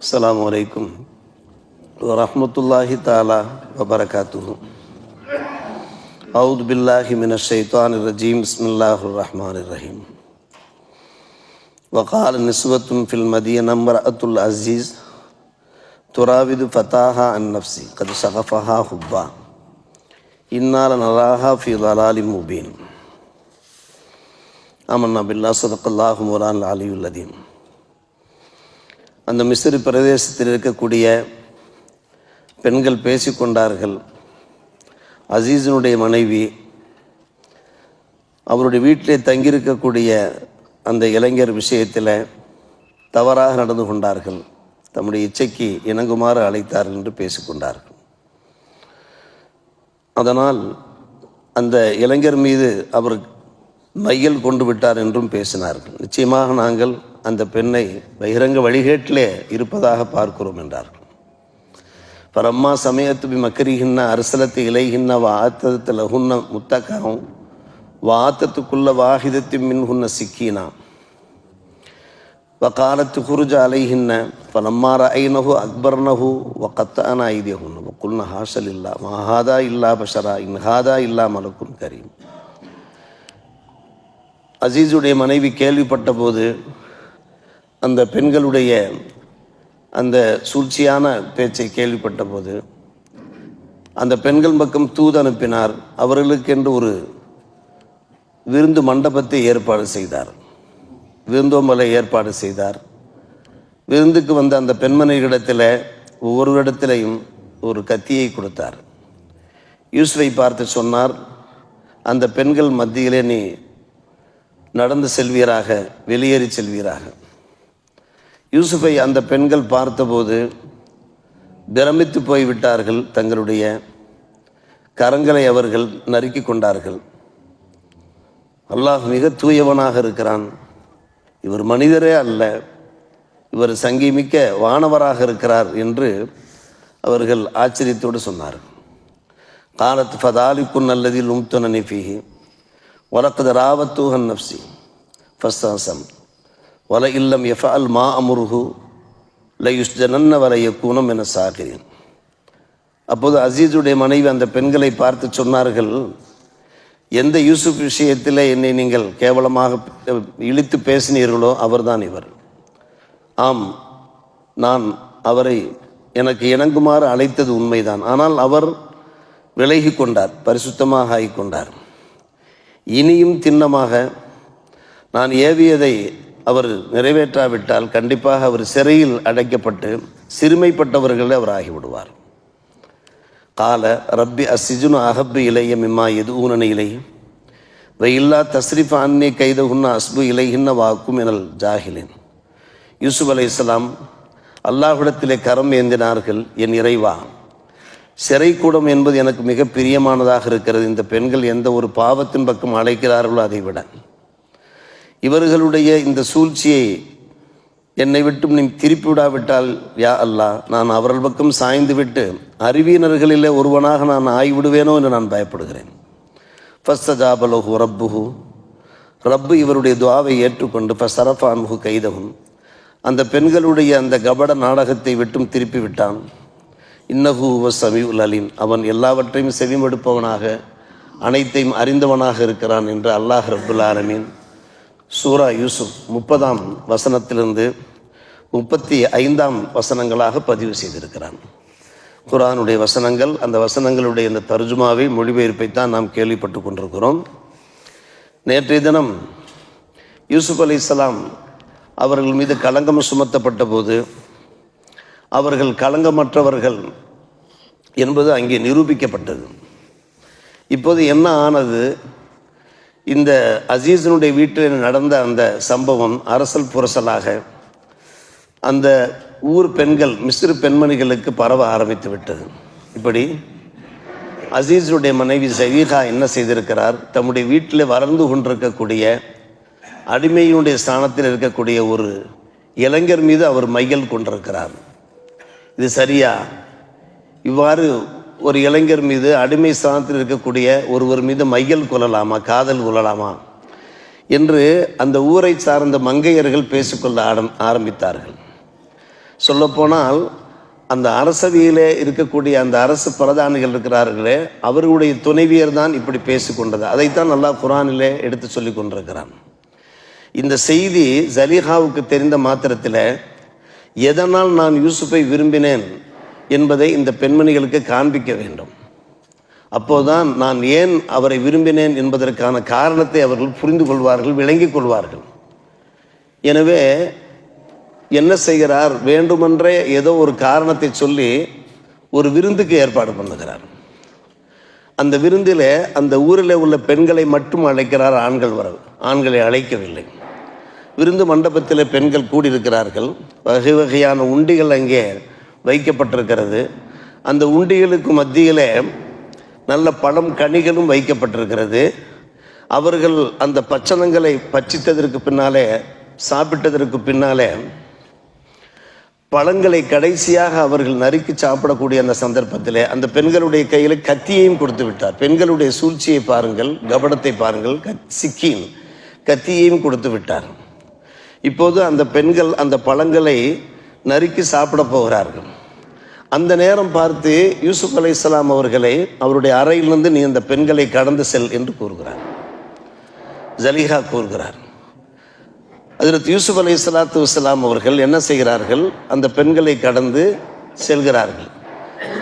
السلام عليكم ورحمة الله تعالى وبركاته. أعوذ بالله من الشيطان الرجيم. بسم الله الرحمن الرحيم. وقال نسوة في المدينة امرأة العزيز تراود فتاها عن نفسي قد شغفها حبا. إنا لنراها في ضلال مبين. آمنا بالله صدق الله مولانا العلي العظيم. அந்த மிஸ்ரி பிரதேசத்தில் இருக்கக்கூடிய பெண்கள் பேசிக்கொண்டார்கள். அசீஸினுடைய மனைவி அவருடைய வீட்டிலே தங்கியிருக்கக்கூடிய அந்த இளைஞர் விஷயத்தில் தவறாக நடந்து கொண்டார்கள். தம்முடைய இச்சைக்கு இணங்குமாறு அழைத்தார்கள் என்று பேசிக்கொண்டார்கள். அதனால் அந்த இளைஞர் மீது அவர் மையல் கொண்டு விட்டார் என்றும் பேசினார்கள். நிச்சயமாக நாங்கள் அந்த பெண்ணை பகிரங்க வழிகேட்டிலே இருப்பதாக பார்க்கிறோம் என்றார்கள் பரம்மா சமயத்து பி மக்கரிகின்ன அரசலத்து இலைகின்ன வாத்தத்து லகுன்ன முத்தக்காவும் வாத்தத்துக்குள்ள வாஹிதத்து மின்ஹுன்ன சிக்கீனா وقالت خرج عليهن فلما رأينه أكبرنه وقطعنا أيديهن وقلنا حاش لله ما هذا إلا بشرا إن هذا إلا ملك كريم அசீஸுடைய மனைவி கேள்விப்பட்ட போது அந்த பெண்களுடைய அந்த சூழ்ச்சியான பேச்சை கேள்விப்பட்ட போது அந்த பெண்கள் பக்கம் தூது அனுப்பினார். அவர்களுக்கென்று ஒரு விருந்து மண்டபத்தை ஏற்பாடு செய்தார். விருந்தோம்பலை ஏற்பாடு செய்தார். விருந்துக்கு வந்த அந்த பெண்மணிகளிடத்தில் ஒவ்வொரு இடத்திலையும் ஒரு கத்தியை கொடுத்தார். யூஸ்வை பார்த்து சொன்னார் அந்த பெண்கள் மத்தியிலே நீ நடந்து செல்வீராக வெளியேறி செல்வீராக. யூசுஃபை அந்த பெண்கள் பார்த்தபோது பிரமித்து போய்விட்டார்கள் தங்களுடைய கரங்களை அவர்கள் நறுக்கி கொண்டார்கள். அல்லாஹ் மிக தூயவனாக இருக்கிறான். இவர் மனிதரே அல்ல. இவர் சங்கீமிக்க வானவராக இருக்கிறார் என்று அவர்கள் ஆச்சரியத்தோடு சொன்னார்கள். காலத் ஃபதாலிக்குன் அல்லதில் உம்துனி ஃபீஹி ஒலக்கது ராவத்தூஹன் நப்சி ஃபஸ்தாசம் வல இல்லம் எஃப அல் மா அமுருகு ல யுஸ்தனன்ன வல யக்கூனம் என சாகிறேன் அப்போது அசீஸுடைய மனைவி அந்த பெண்களை பார்த்து சொன்னார்கள் எந்த யூசுப் விஷயத்தில் என்னை நீங்கள் கேவலமாக இழித்து பேசினீர்களோ அவர்தான் இவர். ஆம் நான் அவரை எனக்கு இணங்குமாறு அழைத்தது உண்மைதான். ஆனால் அவர் விலகி கொண்டார் பரிசுத்தமாக ஆகிக்கொண்டார் இனியும் திண்ணமாக நான் ஏவியதை அவர் நிறைவேற்றாவிட்டால் கண்டிப்பாக அவர் சிறையில் அடைக்கப்பட்டு சிறுமைப்பட்டவர்களே அவர் ஆகிவிடுவார். கால ரப்பி அசிஜுனு அகப்பு இலைய மிம்மா எது ஊனன இலை வெயில்லா தஸ்ரிஃப் அன்னி கைதகுன்ன அஸ்பு இலைகின்ன வாக்கும் எனல் ஜாகிலின் யூசுப் அலை இஸ்லாம் அல்லாஹுடத்திலே கரம் ஏந்தினார்கள் என் இறைவா. சிறைக்கூடம் என்பது எனக்கு மிக பிரியமானதாக இருக்கிறது. இந்த பெண்கள் எந்த ஒரு பாவத்தின் பக்கம் அழைக்கிறார்களோ அதை விட இவர்களுடைய இந்த சூழ்ச்சியை என்னை விட்டும் நீ திருப்பி விடாவிட்டால் யா அல்லா நான் அவர்கள் பக்கம் சாய்ந்து விட்டு அறிவியினர்களிலே ஒருவனாக நான் ஆகிவிடுவேனோ என்று நான் பயப்படுகிறேன். ஃபஸ்த ஜாபலஹு ரப்புஹு. ரப்பு இவருடைய துவாவை ஏற்றுக்கொண்டு ஃபசரஃபான்ஹு கைதகும் அந்த பெண்களுடைய அந்த கபட நாடகத்தை விட்டும் திருப்பி விட்டான் இன்னஹு சமீஉல் அலீம். அவன் எல்லாவற்றையும் செவிமடுப்பவனாக அனைத்தையும் அறிந்தவனாக இருக்கிறான் என்று அல்லாஹ் ரப்புல் ஆலமீன் சூரா யூசுப் முப்பதாம் வசனத்திலிருந்து முப்பத்தி ஐந்தாம் வசனங்களாக பதிவு செய்திருக்கிறான். குரானுடைய வசனங்கள் அந்த வசனங்களுடைய இந்த தர்ஜுமாவை மொழிபெயர்ப்பை தான் நாம் கேள்விப்பட்டு கொண்டிருக்கிறோம். நேற்றைய தினம் யூசுப் அலி இஸ்லாம் அவர்கள் மீது களங்கம் சுமத்தப்பட்ட போது அவர்கள் களங்கமற்றவர்கள் என்பது அங்கே நிரூபிக்கப்பட்டது. இப்போது என்ன ஆனது? இந்த அசீஸனுடைய வீட்டில் நடந்த அந்த சம்பவம் அரசல் புரசலாக அந்த ஊர் பெண்கள் மிஸ்ரு பெண்மணிகளுக்கு பரவ ஆரம்பித்து விட்டது இப்படி அசீஸுடைய மனைவி சவீகா என்ன செய்திருக்கிறார்? தம்முடைய வீட்டில் வளர்ந்து கொண்டிருக்கக்கூடிய அடிமையினுடைய ஸ்தானத்தில் இருக்கக்கூடிய ஒரு இளைஞர் மீது அவர் மையல் கொண்டிருக்கிறார். இது சரியா? இவ்வாறு ஒரு இளைஞர் மீது அடிமை ஸ்தானத்தில் இருக்கக்கூடிய ஒருவர் மீது மையல் கொள்ளலாமா காதல் கொள்ளலாமா என்று அந்த ஊரை சார்ந்த மங்கையர்கள் பேசிக்கொள்ள ஆரம் ஆரம்பித்தார்கள். சொல்லப்போனால் அந்த அரசவையிலே இருக்கக்கூடிய அந்த அரசு பிரதானிகள் இருக்கிறார்களே அவர்களுடைய துணைவியர் தான் இப்படி பேசிக்கொண்டது. அதைத்தான் நல்லா குரானிலே எடுத்து சொல்லி கொண்டிருக்கிறான். இந்த செய்தி ஜலீஹாவுக்கு தெரிந்த மாத்திரத்தில் எதனால் நான் யூசுஃபை விரும்பினேன்? என்பதை இந்த பெண்மணிகளுக்கு காண்பிக்க வேண்டும். அப்போதுதான் நான் ஏன் அவரை விரும்பினேன் என்பதற்கான காரணத்தை அவர்கள் புரிந்து கொள்வார்கள் விளங்கிக் கொள்வார்கள். எனவே என்ன செய்கிறார்? வேண்டுமென்றே ஏதோ ஒரு காரணத்தை சொல்லி ஒரு விருந்துக்கு ஏற்பாடு பண்ணுகிறார். அந்த விருந்தில் அந்த ஊரில் உள்ள பெண்களை மட்டும் அழைக்கிறார் ஆண்கள் வர ஆண்களை அழைக்கவில்லை. விருந்து மண்டபத்தில் பெண்கள் கூடியிருக்கிறார்கள். வகை வகையான உண்டிகள் அங்கே வைக்கப்பட்டிருக்கிறது. அந்த உண்டிகளுக்கு மத்தியில் நல்ல பழம் கனிகளும் வைக்கப்பட்டிருக்கிறது. அவர்கள் அந்த பச்சனங்களை பச்சித்ததற்கு பின்னாலே சாப்பிட்டதற்கு பின்னாலே பழங்களை கடைசியாக அவர்கள் நறுக்கி சாப்பிடக்கூடிய அந்த சந்தர்ப்பத்தில் அந்த பெண்களுடைய கையில் கத்தியையும் கொடுத்து விட்டார். பெண்களுடைய சூழ்ச்சியை பாருங்கள் கவனத்தை பாருங்கள். கத் சிக்கின் கத்தியையும் கொடுத்து விட்டார். இப்போது அந்த பெண்கள் அந்த பழங்களை நறுக்கி சாப்பிட போகிறார்கள். அந்த நேரம் பார்த்து யூசுப் அலை இஸ்லாம் அவர்களை அவருடைய அறையிலிருந்து நீ அந்த பெண்களை கடந்து செல் என்று கூறுகிறார். ஜலிஹா கூறுகிறார். அதில் யூசுப் அலை சலாத்து வசலாம் அவர்கள் என்ன செய்கிறார்கள்? அந்த பெண்களை கடந்து செல்கிறார்கள்.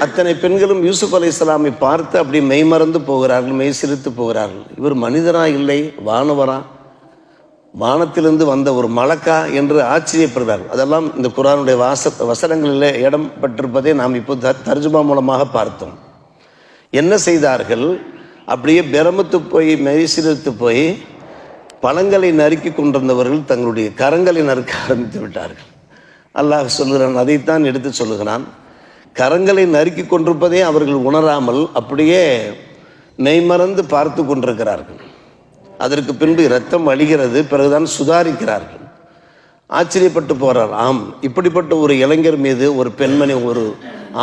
அத்தனை பெண்களும் யூசுப் அலை இஸ்லாமை பார்த்து அப்படி மெய்மறந்து போகிறார்கள் மெய் சிரித்து போகிறார்கள். இவர் மனிதரா இல்லை? வானவரா? வானத்திலிருந்து வந்த ஒரு மலக்கா என்று ஆச்சரியப்படுகிறார்கள் அதெல்லாம் இந்த குரானுடைய வாச வசனங்களில் இடம் பெற்றிருப்பதை நாம் இப்போ த தர்ஜுமா மூலமாக பார்த்தோம். என்ன செய்தார்கள்? அப்படியே பிரமத்து போய் மெய்சிலித்து போய் பழங்களை நறுக்கி கொண்டிருந்தவர்கள் தங்களுடைய கரங்களை நறுக்க ஆரம்பித்து விட்டார்கள். அல்லாஹ் சொல்கிறான் அதைத்தான் எடுத்து சொல்லுகிறான். கரங்களை நறுக்கி கொண்டிருப்பதே அவர்கள் உணராமல் அப்படியே மெய்மறந்து பார்த்து கொண்டிருக்கிறார்கள். அதற்கு பின்பு இரத்தம் வழிகிறது பிறகுதான் சுதாரிக்கிறார்கள். ஆச்சரியப்பட்டு போகிறார் ஆம் இப்படிப்பட்ட ஒரு இளைஞர் மீது ஒரு பெண்மணி ஒரு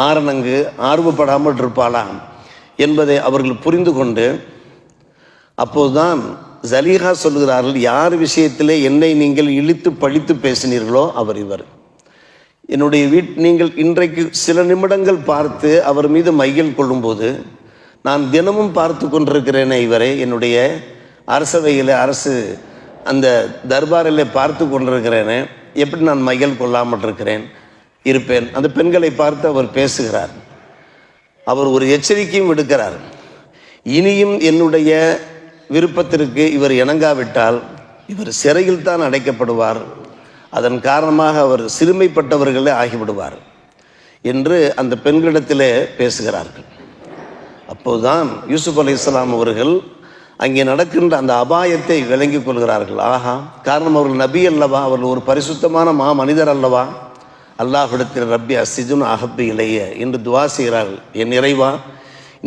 ஆரணங்கு ஆர்வப்படாமல் இருப்பாளா என்பதை அவர்கள் புரிந்து கொண்டு அப்போதுதான் ஜலீஹா சொல்கிறார்கள் யார் விஷயத்திலே என்னை நீங்கள் இழித்து பழித்து பேசினீர்களோ அவர் இவர். என்னுடைய வீட் நீங்கள் இன்றைக்கு சில நிமிடங்கள் பார்த்து அவர் மீது மையல் கொள்ளும்போது நான் தினமும் பார்த்து கொண்டிருக்கிறேனே இவரை என்னுடைய அரசவையில் அரசு அந்த தர்பாரில் பார்த்து கொண்டிருக்கிறேனே எப்படி நான் மகள் கொள்ளாமல் இருக்கிறேன் இருப்பேன். அந்த பெண்களை பார்த்து அவர் பேசுகிறார். அவர் ஒரு எச்சரிக்கையும் விடுக்கிறார். இனியும் என்னுடைய விருப்பத்திற்கு இவர் இணங்காவிட்டால் இவர் சிறையில் தான் அடைக்கப்படுவார். அதன் காரணமாக அவர் சிறுமைப்பட்டவர்களே ஆகிவிடுவார் என்று அந்த பெண்களிடத்திலே பேசுகிறார்கள். அப்போதுதான் யூசுப் அலி இஸ்லாம் அவர்கள் அங்கே நடக்கின்ற அந்த அபாயத்தை விளங்கிக் கொள்கிறார்கள். ஆஹா காரணம் அவர்கள் நபி அல்லவா? அவர்கள் ஒரு பரிசுத்தமான மா மனிதர் அல்லவா? அல்லாஹிடத்தில் ரப்பி அசிஜுன் அகப்பு இளைய என்று துவா செய்கிறார்கள். என் நிறைவா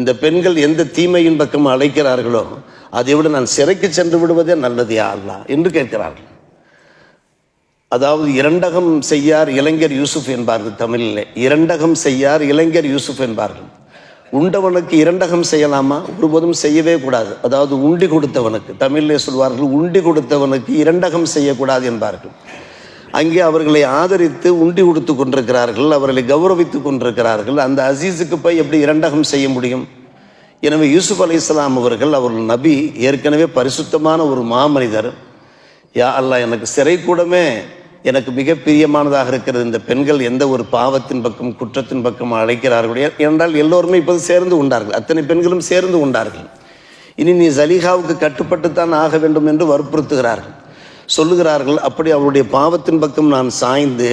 இந்த பெண்கள் எந்த தீமையின் பக்கம் அழைக்கிறார்களோ அதை விட நான் சிறைக்கு சென்று விடுவதே நல்லது யா அல்லாஹ் என்று கேட்கிறார்கள். அதாவது இரண்டகம் செய்யார் இளைஞர் யூசுப் என்பார்கள் தமிழில். இரண்டகம் செய்யார் இளைஞர் யூசுப் என்பார்கள். உண்டவனுக்கு இரண்டகம் செய்யலாமா? ஒருபோதும் செய்யவே கூடாது. அதாவது உண்டி கொடுத்தவனுக்கு தமிழிலே சொல்வார்கள் உண்டி கொடுத்தவனுக்கு இரண்டகம் செய்யக்கூடாது என்பார்கள். அங்கே அவர்களை ஆதரித்து உண்டி கொடுத்து கொண்டிருக்கிறார்கள் அவர்களை கௌரவித்து கொண்டிருக்கிறார்கள். அந்த அசீஸுக்கு போய் எப்படி இரண்டகம் செய்ய முடியும்? எனவே யூசுப் அலி இஸ்லாம் அவர்கள் அவர்கள் நபி ஏற்கனவே பரிசுத்தமான ஒரு மாமனிதர். யா அல்லா எனக்கு சிறை கூடமே எனக்கு மிக பிரியமானதாக இருக்கிறது. இந்த பெண்கள் எந்த ஒரு பாவத்தின் பக்கம் குற்றத்தின் பக்கம் அழைக்கிறார்கள் என்றால் எல்லோருமே இப்போது சேர்ந்து உண்டார்கள். அத்தனை பெண்களும் சேர்ந்து உண்டார்கள். இனி நீ ஜலீஹாவுக்கு கட்டுப்பட்டுத்தான் ஆக வேண்டும் என்று வற்புறுத்துகிறார்கள். சொல்லுகிறார்கள் அப்படி அவருடைய பாவத்தின் பக்கம் நான் சாய்ந்து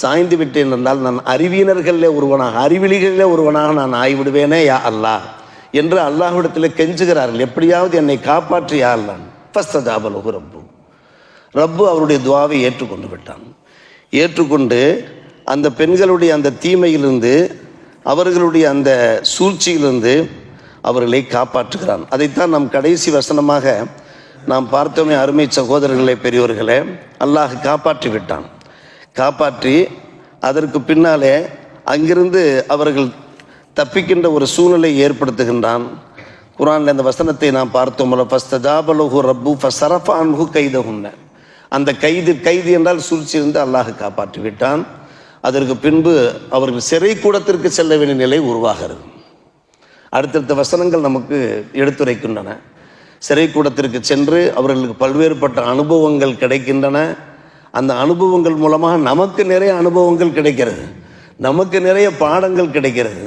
சாய்ந்து விட்டேன் என்றால் நான் அறிவியனர்களிலே ஒருவனாக அறிவிலிகளிலே ஒருவனாக நான் ஆய்விடுவேனே யா அல்லாஹ் என்று அல்லாஹ்விடத்தில் கெஞ்சுகிறார்கள். எப்படியாவது என்னை காப்பாற்றி யா அல்லான் ஃபஸ்தஜாபலுகு ரப்பு. ரப்பு அவருடைய துவாவை ஏற்றுக்கொண்டு விட்டான். ஏற்றுக்கொண்டு அந்த பெண்களுடைய அந்த தீமையிலிருந்து அவர்களுடைய அந்த சூழ்ச்சியிலிருந்து அவர்களை காப்பாற்றுகிறான். அதைத்தான் நம் கடைசி வசனமாக நாம் பார்த்தோமே அருமை சகோதரர்களே பெரியோர்களே அல்லாஹ் காப்பாற்றி விட்டான். காப்பாற்றி அதற்கு பின்னாலே அங்கிருந்து அவர்கள் தப்பிக்கின்ற ஒரு சூழ்நிலை ஏற்படுத்துகின்றான். குரானில் அந்த வசனத்தை நாம் பார்த்தோம் ஃபஸ்தஜாபலஹு ரப்பு ஃபசரஃபான்ஹு கைதகுன்ன அந்த கைது கைது என்றால் சூழ்ச்சியிருந்து அல்லாஹ் காப்பாற்றி விட்டான் அதற்கு பின்பு அவர்கள் சிறை கூடத்திற்கு செல்ல வேண்டிய நிலை உருவாகிறது. அடுத்தடுத்த வசனங்கள் நமக்கு எடுத்துரைக்கின்றன. சிறை கூடத்திற்கு சென்று அவர்களுக்கு பல்வேறுபட்ட அனுபவங்கள் கிடைக்கின்றன. அந்த அனுபவங்கள் மூலமாக நமக்கு நிறைய அனுபவங்கள் கிடைக்கிறது. நமக்கு நிறைய பாடங்கள் கிடைக்கிறது.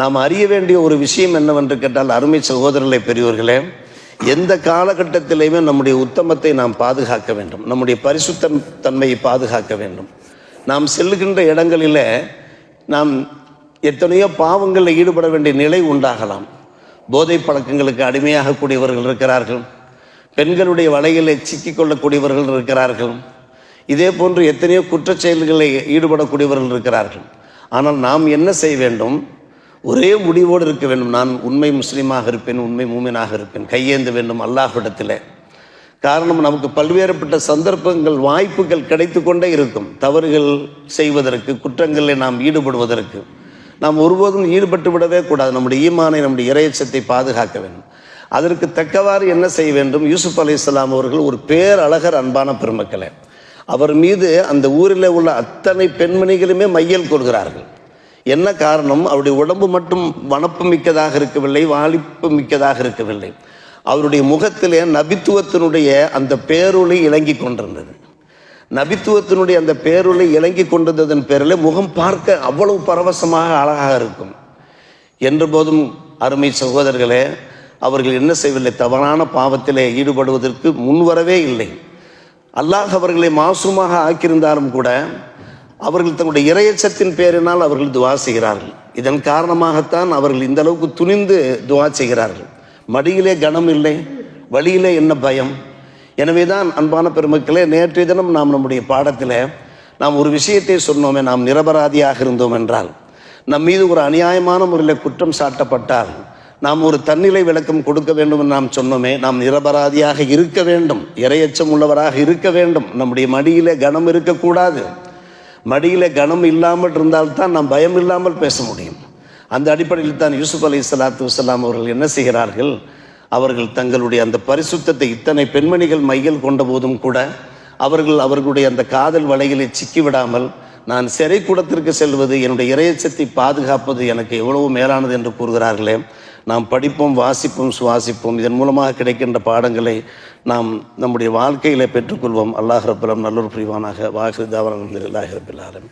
நாம் அறிய வேண்டிய ஒரு விஷயம் என்னவென்று கேட்டால் அருமை சகோதரர்களை பெரியவர்களே எந்த காலகட்டத்திலையுமே நம்முடைய உத்தமத்தை நாம் பாதுகாக்க வேண்டும். நம்முடைய பரிசுத்த தன்மையை பாதுகாக்க வேண்டும். நாம் செல்லுகின்ற இடங்களிலே நாம் எத்தனையோ பாவங்களில் ஈடுபட வேண்டிய நிலை உண்டாகலாம். போதை பழக்கங்களுக்கு அடிமையாகக்கூடியவர்கள் இருக்கிறார்கள். பெண்களுடைய வலைகளை சிக்கிக்கொள்ளக்கூடியவர்கள் இருக்கிறார்கள். இதே போன்று எத்தனையோ குற்றச் செயல்களில் ஈடுபடக்கூடியவர்கள் இருக்கிறார்கள். ஆனால் நாம் என்ன செய்ய வேண்டும்? ஒரே முடிவோடு இருக்க வேண்டும். நான் உண்மை முஸ்லீமாக இருப்பேன் உண்மை மூமினாக இருப்பேன். கையேந்த வேண்டும் அல்லாஹிடத்தில் காரணம் நமக்கு பல்வேறுபட்ட சந்தர்ப்பங்கள் வாய்ப்புகள் கிடைத்து கொண்டே இருக்கும். தவறுகள் செய்வதற்கு குற்றங்களில் நாம் ஈடுபடுவதற்கு. நாம் ஒருபோதும் ஈடுபட்டு விடவே கூடாது. நம்முடைய ஈமானை நம்முடைய இறையச்சத்தை பாதுகாக்க வேண்டும். அதற்கு தக்கவாறு என்ன செய்ய வேண்டும்? யூசுப் அலி இஸ்லாம் அவர்கள் ஒரு பேரழகர் அன்பான பெருமக்களை. அவர் மீது அந்த ஊரில் உள்ள அத்தனை பெண்மணிகளுமே மையல் கொள்கிறார்கள். என்ன காரணம்? அவருடைய உடம்பு மட்டும் வனப்பு மிக்கதாக இருக்கவில்லை வாலிப்பு மிக்கதாக இருக்கவில்லை. அவருடைய முகத்திலே நபித்துவத்தினுடைய அந்த பேரொளி இலங்கி கொண்டிருந்தது. நபித்துவத்தினுடைய அந்த பேரொளி இலங்கி கொண்டிருந்ததன் பேரில் முகம் பார்க்க அவ்வளவு பரவசமாக அழகாக இருக்கும். என்ற போதும் அருமை சகோதரர்களே அவர்கள் என்ன செய்யவில்லை? தவறான பாவத்திலே ஈடுபடுவதற்கு முன்வரவே இல்லை. அல்லாஹ் அவர்களை மாசுமாக ஆக்கியிருந்தாலும் கூட அவர்கள் தங்களுடைய இரையச்சத்தின் பேரினால் அவர்கள் துவா செய்கிறார்கள். இதன் காரணமாகத்தான் அவர்கள் இந்த அளவுக்கு துணிந்து துவா செய்கிறார்கள். மடியிலே கனம் இல்லை வழியிலே என்ன பயம்? எனவே தான் அன்பான பெருமக்களே நேற்றைய தினம் நாம் நம்முடைய பாடத்தில் நாம் ஒரு விஷயத்தை சொன்னோமே நாம் நிரபராதியாக இருந்தோம் என்றால் நம் மீது ஒரு அநியாயமான முறையில் குற்றம் சாட்டப்பட்டால் நாம் ஒரு தன்னிலை விளக்கம் கொடுக்க வேண்டும் என்று நாம் சொன்னோமே நாம் நிரபராதியாக இருக்க வேண்டும் இரையச்சம் உள்ளவராக இருக்க வேண்டும். நம்முடைய மடியிலே கனம் இருக்கக்கூடாது. மடியில் கனம் இல்லாமல் இருந்தால்தான் நாம் பயம் இல்லாமல் பேச முடியும். அந்த அடிப்படையில் தான் யூசுப் அலி சலாத்து வலாம் அவர்கள் என்ன செய்கிறார்கள்? அவர்கள் தங்களுடைய அந்த பரிசுத்தத்தை இத்தனை பெண்மணிகள் மையல் கொண்ட போதும் கூட அவர்கள் அவர்களுடைய அந்த காதல் வலைகளை சிக்கிவிடாமல் நான் சிறை கூடத்திற்கு செல்வது என்னுடைய இறையச்சத்தை பாதுகாப்பது எனக்கு எவ்வளவு மேலானது என்று கூறுகிறார்களே. நாம் படிப்போம் வாசிப்போம் சுவாசிப்போம். இதன் மூலமாக கிடைக்கின்ற பாடங்களை நாம் நம்முடைய வாழ்க்கையில் பெற்றுக்கொள்வோம். அல்லாஹ் ரபுலம் நல்லொரு புரிவானாக. வாஹிதாவரம் இல்லாஹ் ரபில்